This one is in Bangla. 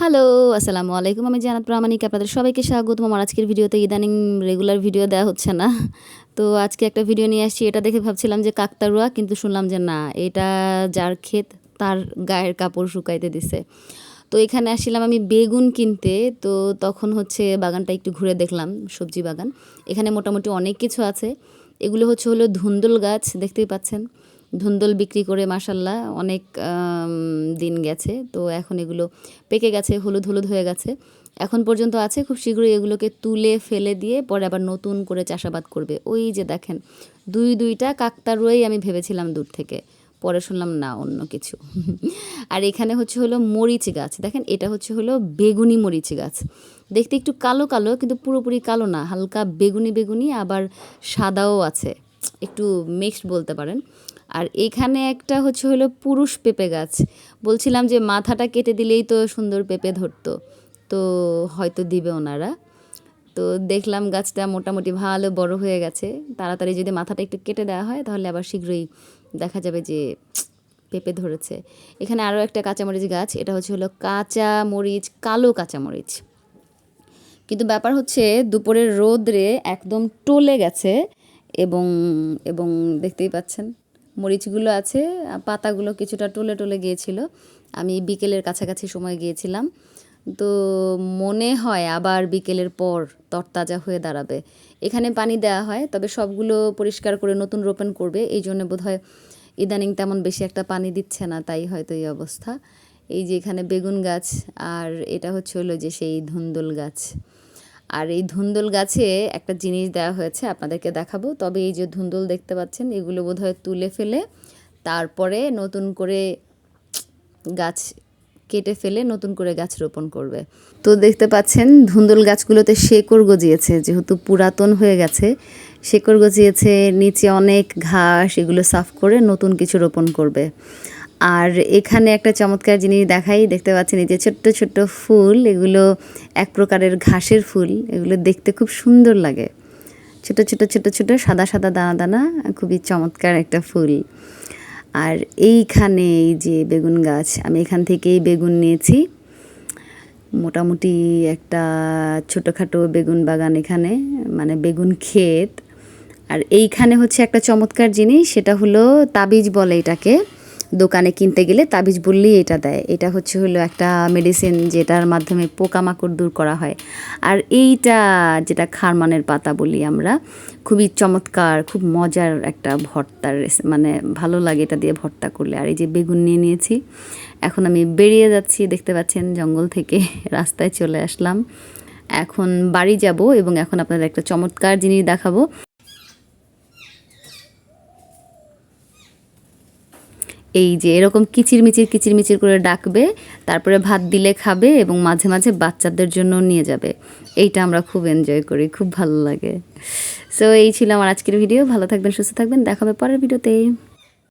হ্যালো আসসালামু আলাইকুম। আমি জানাত প্রামাণিক, আপনাদের সবাইকে স্বাগতম। আমার আজকের ভিডিওতে ইদানিং রেগুলার ভিডিও দেওয়া হচ্ছে না। তো আজকে একটা ভিডিও নিয়ে আসছি। এটা দেখে ভাবছিলাম যে কাকতারুয়া কিন্তু শুনলাম যে না, এটা যার ক্ষেত তার গায়ের কাপড় শুকাইতে দিছে। তো এখানে আসছিলাম আমি বেগুন কিনতে। তো তখন হচ্ছে বাগানটা একটু ঘুরে দেখলাম, সবজি বাগান। এখানে মোটামুটি অনেক কিছু আছে। এগুলো হচ্ছে হলো ধুন্দুল গাছ, দেখতেই পাচ্ছেন। ধুন্দুল বিক্রি করে মাসাল্লাহ অনেক দিন গেছে। তো এখন এগুলো পেকে গেছে, হলুদ হলুদ হয়ে গেছে। এখন পর্যন্ত আছে, খুব শীঘ্রই এগুলোকে তুলে ফেলে দিয়ে পরে আবার নতুন করে চাষাবাদ করবে। ওই যে দেখেন, দুই দুইটা কাকতারুয়াই আমি ভেবেছিলাম দূর থেকে। পরে শুনলাম, না, অন্য কিছু। আর এখানে হচ্ছে হলো মরিচ গাছ। দেখেন, এটা হচ্ছে হলো বেগুনি মরিচ গাছ। দেখতে একটু কালো কালো, কিন্তু পুরোপুরি কালো না, হালকা বেগুনি বেগুনি, আবার সাদাও আছে। একটু মিক্সড বলতে পারেন। আর এখানে একটা হচ্ছে হলো পুরুষ পেঁপে গাছ। বলছিলাম যে মাথাটা কেটে দিলেই তো সুন্দর পেঁপে ধরতো। তো হয়তো দিবে ওনারা। তো দেখলাম গাছটা মোটামুটি ভালো বড় হয়ে গেছে। তাড়াতাড়ি যদি মাথাটা একটু কেটে দেওয়া হয় তাহলে আবার শীঘ্রই দেখা যাবে যে পেঁপে ধরেছে। এখানে আরও একটা কাঁচামরিচ গাছ, এটা হচ্ছে হলো কাঁচা মরিচ কালো কাঁচামরিচ। কিন্তু ব্যাপার হচ্ছে দুপুরের রোদ্রে একদম টলে গেছে। এবং এবং দেখতেই পাচ্ছেন, মরিচগুলো আছে পাতাগুলো কিছুটা টলে টলে গিয়েছিল। আমি বিকেলের কাছাকাছি সময় গিয়েছিলাম। তো মনে হয় আবার বিকেলের পর তরতাজা হয়ে দাঁড়াবে। এখানে পানি দেওয়া হয়, তবে সবগুলো পরিষ্কার করে নতুন রোপণ করবে। এই জন্য বোধহয় ইদানিং তেমন বেশি একটা পানি দিচ্ছে না, তাই হয়তো এই অবস্থা। এই যে এখানে বেগুন গাছ, আর এটা হচ্ছে হলো যে সেই ধুন্দুল গাছ। আর এই ধুন্দুল গাছে একটা জিনিস দেওয়া হয়েছে, আপনাদেরকে দেখাবো। তবে এই যে ধুন্দুল দেখতে পাচ্ছেন, এগুলো বোধহয় তুলে ফেলে, তারপরে নতুন করে গাছ কেটে ফেলে নতুন করে গাছ রোপণ করবে। তো দেখতে পাচ্ছেন, ধুন্দুল গাছগুলোতে শেকড় গজিয়েছে, যেহেতু পুরাতন হয়ে গেছে, শেকড় গজিয়েছে, নিচে অনেক ঘাস, এগুলো সাফ করে নতুন কিছু রোপণ করবে। আর এখানে একটা চমৎকার জিনিস দেখাই, দেখতে পাচ্ছেন এই যে ছোট্ট ছোট্ট ফুল, এগুলো এক প্রকারের ঘাসের ফুল, এগুলো দেখতে খুব সুন্দর লাগে। ছোট ছোট ছোট ছোট সাদা সাদা দানা দানা, খুবই চমৎকার একটা ফুল। আর এইখানে এই যে বেগুন গাছ, আমি এখান থেকেই বেগুন নিয়েছি। মোটামুটি একটা ছোটোখাটো বেগুন বাগান এখানে মানে বেগুন ক্ষেত। আর এইখানে হচ্ছে একটা চমৎকার জিনিস, সেটা হলো তাবিজ বলে এটাকে। দোকানে কিনতে গেলে তাবিজ বললেই এটা দেয়। এটা হচ্ছে হলো একটা মেডিসিন যেটার মাধ্যমে পোকামাকড় দূর করা হয়। আর এইটা যেটা খারমানের পাতা বলি আমরা, খুবই চমৎকার, খুব মজার একটা ভর্তার মানে ভালো লাগে এটা দিয়ে ভর্তা করলে। আর এই যে বেগুন নিয়ে নিয়েছি, এখন আমি বেরিয়ে যাচ্ছি, দেখতে পাচ্ছেন জঙ্গল থেকে, রাস্তায় চলে আসলাম। এখন বাড়ি যাব এবং এখন আপনাদের একটা চমৎকার জিনিস দেখাবো। এই যে এরকম কিচিরমিচির কিচিরমিচির করে ডাকবে, তারপরে ভাত দিলে খাবে এবং মাঝে মাঝে বাচ্চাদের জন্য নিয়ে যাবে। এইটা আমরা খুব এনজয় করি, খুব ভালো লাগে। সো এই ছিল আমার আজকের ভিডিও ভালো থাকবেন, সুস্থ থাকবেন। দেখাবে পরের ভিডিওতে